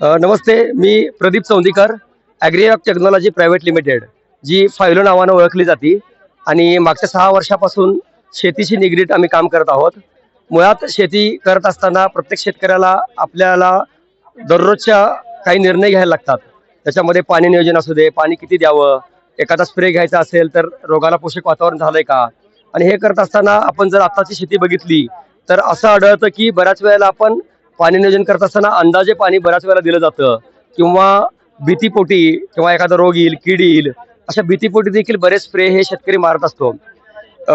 नमस्ते मी प्रदीप चौंदीकर ॲग्रिऑक technology private limited जी फायलो नावानं ओळखली जाते आणि मागच्या सहा वर्षापासून शेतीशी निगडीत आम्ही काम करत आहोत. मुळात शेती करत असताना प्रत्येक शेतकऱ्याला आपल्याला दररोजच्या काही निर्णय घ्यायला लागतात. त्याच्यामध्ये पाणी नियोजन असू दे पाणी किती द्यावं एखादा स्प्रे घ्यायचा असेल तर रोगाला पोषक वातावरण झालंय का? आणि हे करत असताना आपण जर आताची शेती बघितली तर असं आढळतं की बऱ्याच वेळेला आपण पाणी नियोजन करत असताना अंदाजे पाणी बऱ्याच वेळेला दिलं जातं. किंवा भीतीपोटी किंवा एखादा रोग येईल कीड येईल अशा भीतीपोटी देखील बरेच स्प्रे हे शेतकरी मारत असतो.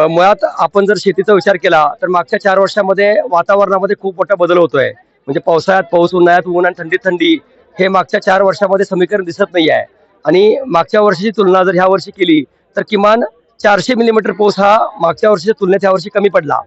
मुळात आपण जर शेतीचा विचार केला तर मागच्या चार वर्षामध्ये वातावरणामध्ये खूप मोठा बदल होतोय. म्हणजे पावसाळ्यात पाऊस उन्हाळ्यात ऊन आणि थंडीत थंडी हे मागच्या चार वर्षामध्ये समीकरण दिसत नाही आहे आणि मागच्या वर्षीची तुलना जर ह्या वर्षी केली तर किमान चारशे मिलीमीटर पाऊस हा मागच्या वर्षीच्या तुलनेत ह्या वर्षी कमी पडला.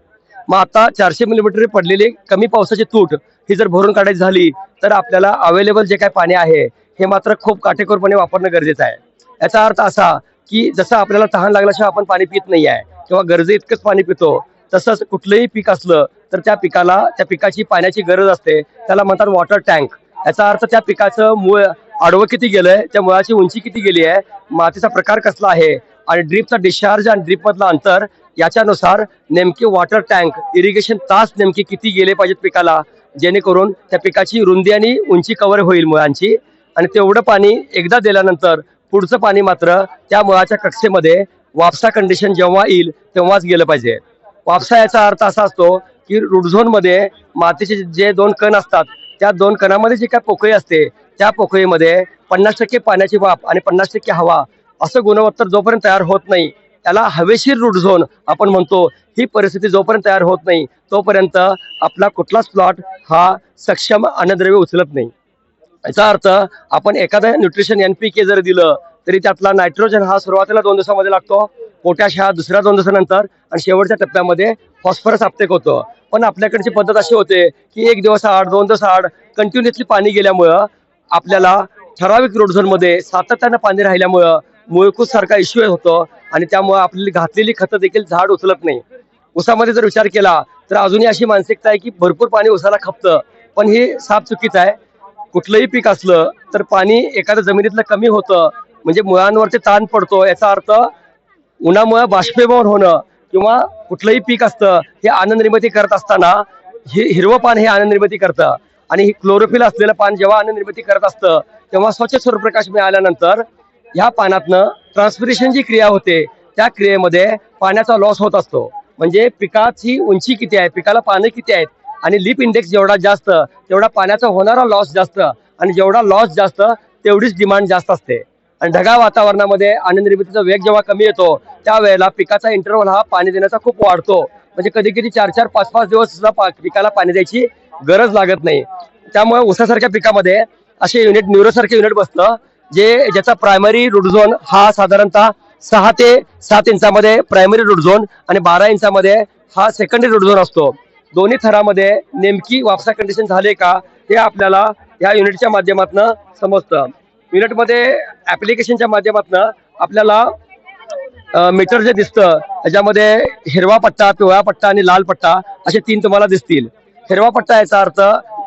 मग आता चारशे मिलीमीटर पडलेली कमी पावसाची तूट ही जर भरून काढायची झाली तर आपल्याला अवेलेबल जे काय पाणी आहे हे मात्र खूप काटेकोरपणे वापरणं गरजेचं आहे. याचा अर्थ असा की जसं आपल्याला तहान लागल्याशिवाय आपण पाणी पित नाही आहे किंवा गरजे इतकंच पाणी पितो तसंच कुठलंही पीक असलं तर त्या पिकाला त्या पिकाची पाण्याची गरज असते. त्याला म्हणतात वॉटर टँक याचा अर्थ त्या पिकाचं मूळ आडवं किती गेलंय त्या मुळाची उंची किती गेली आहे मातीचा प्रकार कसला आहे आणि ड्रीपचा डिस्चार्ज आणि ड्रीपमधलं अंतर याच्यानुसार नेमके वॉटर टँक इरिगेशन तास नेमके किती गेले पाहिजेत पिकाला? जेणेकरून त्या पिकाची रुंदी आणि उंची कव्हर होईल मुळांची. आणि तेवढं पाणी एकदा दिल्यानंतर पुढचं पाणी मात्र त्या मुळाच्या कक्षेमध्ये वापसा कंडिशन जेव्हा येईल तेव्हाच गेलं पाहिजे. वापसा याचा अर्थ असा असतो की रुडझोनमध्ये मातीचे जे दोन कण असतात त्या दोन कणामध्ये जी काय पोकळी असते त्या पोकळीमध्ये पन्नास टक्के पाण्याची वाफ आणि पन्नास टक्के हवा असं गुणवत्तर जोपर्यंत तयार होत नाही त्याला हवेशीर रूट झोन आपण म्हणतो. ही परिस्थिती जोपर्यंत तयार होत नाही तोपर्यंत आपला कुठलाच प्लॉट हा सक्षम अन्नद्रव्य उचलत नाही. याचा अर्थ आपण एखादं न्यूट्रिशन एन पी के जर दिलं तरी त्यातला नायट्रोजन हा सुरुवातीला दोन दिवसामध्ये लागतो पोटॅश हा दुसऱ्या दोन दिवसानंतर आणि शेवटच्या टप्प्यामध्ये फॉस्फरस आपतेक होतो. पण आपल्याकडची पद्धत अशी होते की एक दिवस आड दोन दिवस आड कंटिन्युअसली पाणी गेल्यामुळं आपल्याला ठराविक रोड झोनमध्ये सातत्यानं पाणी राहिल्यामुळं मुळकूस सारखा इश्यू होतो. आणि त्यामुळे आपली घातलेली खतं देखील झाड उचलत नाही. उसामध्ये जर विचार केला तर अजूनही अशी मानसिकता आहे की भरपूर पाणी उसाला खपतं. पण हे साफ चुकीचं आहे. कुठलंही पीक असलं तर पाणी एखाद्या जमिनीतलं कमी होतं. म्हणजे मुळांवरती ताण पडतो याचा अर्थ उन्हामुळे बाष्पीभवन होणं किंवा कुठलंही पीक असतं हे आनंद निर्मिती करत असताना हे हिरवं पान हे आनंद निर्मिती करतं. आणि क्लोरोफिल असलेलं पान जेव्हा आनंद निर्मिती करत असतं तेव्हा स्वच्छ सूर्यप्रकाश मिळाल्यानंतर ह्या पानातनं ट्रान्सपिरेशन जी क्रिया होते त्या क्रियेमध्ये पाण्याचा लॉस होत असतो. म्हणजे पिकाची उंची किती आहे पिकाला पाणी किती आहेत आणि लिप इंडेक्स जेवढा जास्त तेवढा पाण्याचा होणारा लॉस जास्त आणि जेवढा लॉस जास्त तेवढीच डिमांड जास्त असते. आणि ढगाळ वातावरणामध्ये आनंद निर्मितीचा वेग जेव्हा कमी येतो त्यावेळेला पिकाचा इंटरव्हल हा पाणी देण्याचा खूप वाढतो. म्हणजे कधी कधी चार चार पाच पाच दिवस सुद्धा पिकाला पाणी द्यायची गरज लागत नाही. त्यामुळे ऊसासारख्या पिकामध्ये असे युनिट न्यूरोसारखे युनिट बसतं जे ज्याचा प्रायमरी रूट झोन हा साधारणतः सहा ते सात इंचामध्ये प्रायमरी रूट झोन आणि बारा इंचामध्ये हा सेकंडरी रूट झोन असतो. दोन्ही थरामध्ये नेमकी वापसा कंडिशन झाले का हे आपल्याला या युनिटच्या माध्यमातून समजतं. युनिटमध्ये ऍप्लिकेशनच्या माध्यमातून आपल्याला मीटर जे दिसतं त्याच्यामध्ये हिरवा पट्टा पिवळा पट्टा आणि लाल पट्टा असे तीन तुम्हाला दिसतील. हिरवा पट्टा याचा अर्थ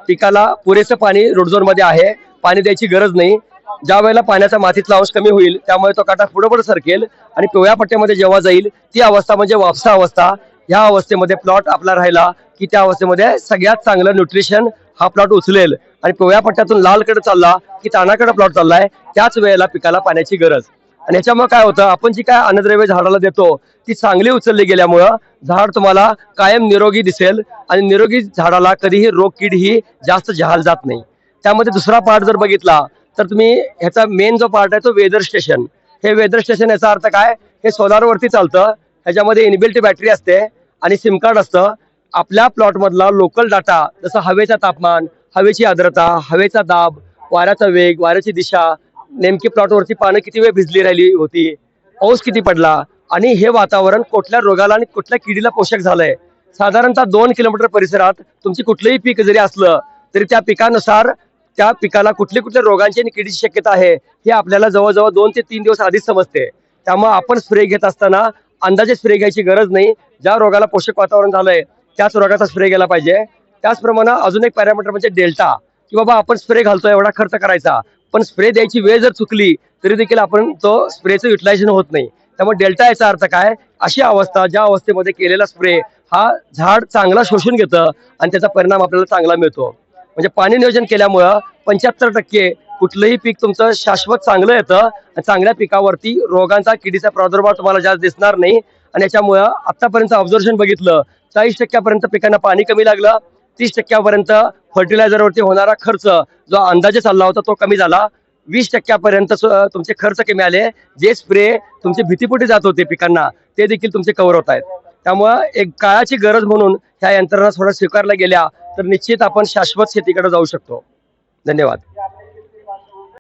पिकाला पुरेसं पाणी रोडझोनमध्ये आहे. पाणी द्यायची गरज नाही. ज्या वेळेला पाण्याचा मातीतला अंश कमी होईल त्यामुळे तो काटा पुढे पुढे सरकेल आणि पिवळ्या पट्ट्यामध्ये जेव्हा जाईल ती अवस्था म्हणजे वापसा अवस्था. ह्या अवस्थेमध्ये प्लॉट आपला राहिला की त्या अवस्थेमध्ये सगळ्यात चांगलं न्यूट्रिशन हा प्लॉट उचलेल. आणि पिवळ्या पट्ट्यातून लालकडे चालला की तानाकडे प्लॉट चाललाय त्याच वेळेला पिकाला पाण्याची गरज. आणि याच्यामुळे काय होतं आपण जी काय अन्नद्रव्य झाडाला देतो ती चांगली उचलली गेल्यामुळं झाड तुम्हाला कायम निरोगी दिसेल आणि निरोगी झाडाला कधीही रोग कीड ही जास्त जहाल जात नाही. त्यामध्ये दुसरा पार्ट जर बघितला तर तुम्ही ह्याचा मेन जो पार्ट आहे तो वेदर स्टेशन हे वेदर स्टेशन याचा अर्थ काय? हे सोलारवरती चालतं. ह्याच्यामध्ये इनबिल्ट बॅटरी असते आणि सिम कार्ड असतं. आपल्या प्लॉटमधला लोकल डाटा जसं हवेचा तापमान हवेची आर्द्रता हवेचा दाब वाऱ्याचा वेग वाऱ्याची दिशा नेमकी प्लॉटवरती पानं किती वेळ भिजली राहिली होती पाऊस किती पडला आणि हे वातावरण कुठल्या रोगाला आणि कुठल्या किडीला पोषक झालंय? साधारणतः दोन किलोमीटर परिसरात तुमची कुठलंही पीक जरी असलं तरी त्या पिकानुसार त्या पिकाला कुठल्या कुठल्या रोगांची आणि किडीची शक्यता आहे हे आपल्याला जवळजवळ दोन ते तीन दिवस आधीच समजते. त्यामुळे आपण स्प्रे घेत असताना अंदाजे स्प्रे घ्यायची गरज नाही. ज्या रोगाला पोषक वातावरण झालंय त्याच रोगाचा स्प्रे घ्यायला पाहिजे. त्याचप्रमाणे अजून एक पॅरामीटर म्हणजे डेल्टा की बाबा आपण स्प्रे घालतोय एवढा खर्च करायचा. पण स्प्रे द्यायची वेळ जर चुकली तरी देखील आपण तो स्प्रेचं युटिलायझेशन होत नाही. त्यामुळे डेल्टा याचा अर्थ काय? अशी अवस्था ज्या अवस्थेमध्ये केलेला स्प्रे हा झाड चांगला शोषून घेतं आणि त्याचा परिणाम आपल्याला चांगला मिळतो. म्हणजे पाणी नियोजन केल्यामुळं पंच्याहत्तर टक्के कुठलंही पीक तुमचं शाश्वत चांगलं येतं आणि चांगल्या पिकावरती रोगांचा किडीचा प्रादुर्भाव तुम्हाला जास्त दिसणार नाही. आणि याच्यामुळं आतापर्यंत ऑब्झर्वेशन बघितलं चाळीस टक्क्यापर्यंत पिकांना पाणी कमी लागलं तीस टक्क्यापर्यंत फर्टिलायझरवरती होणारा खर्च जो अंदाजे चालला होता तो कमी झाला. वीस टक्क्यापर्यंत तुमचे खर्च कमी आले. जे स्प्रे तुमचे भीतीपोटी जात होते पिकांना ते देखील तुमचे कव्हर होत आहेत. त्यामुळं एक काळाची गरज म्हणून ह्या यंत्रणा थोड्या स्वीकारल्या गेल्या. तर निश्चित आपण शाश्वत शेतीकडे जाऊ शकतो. धन्यवाद.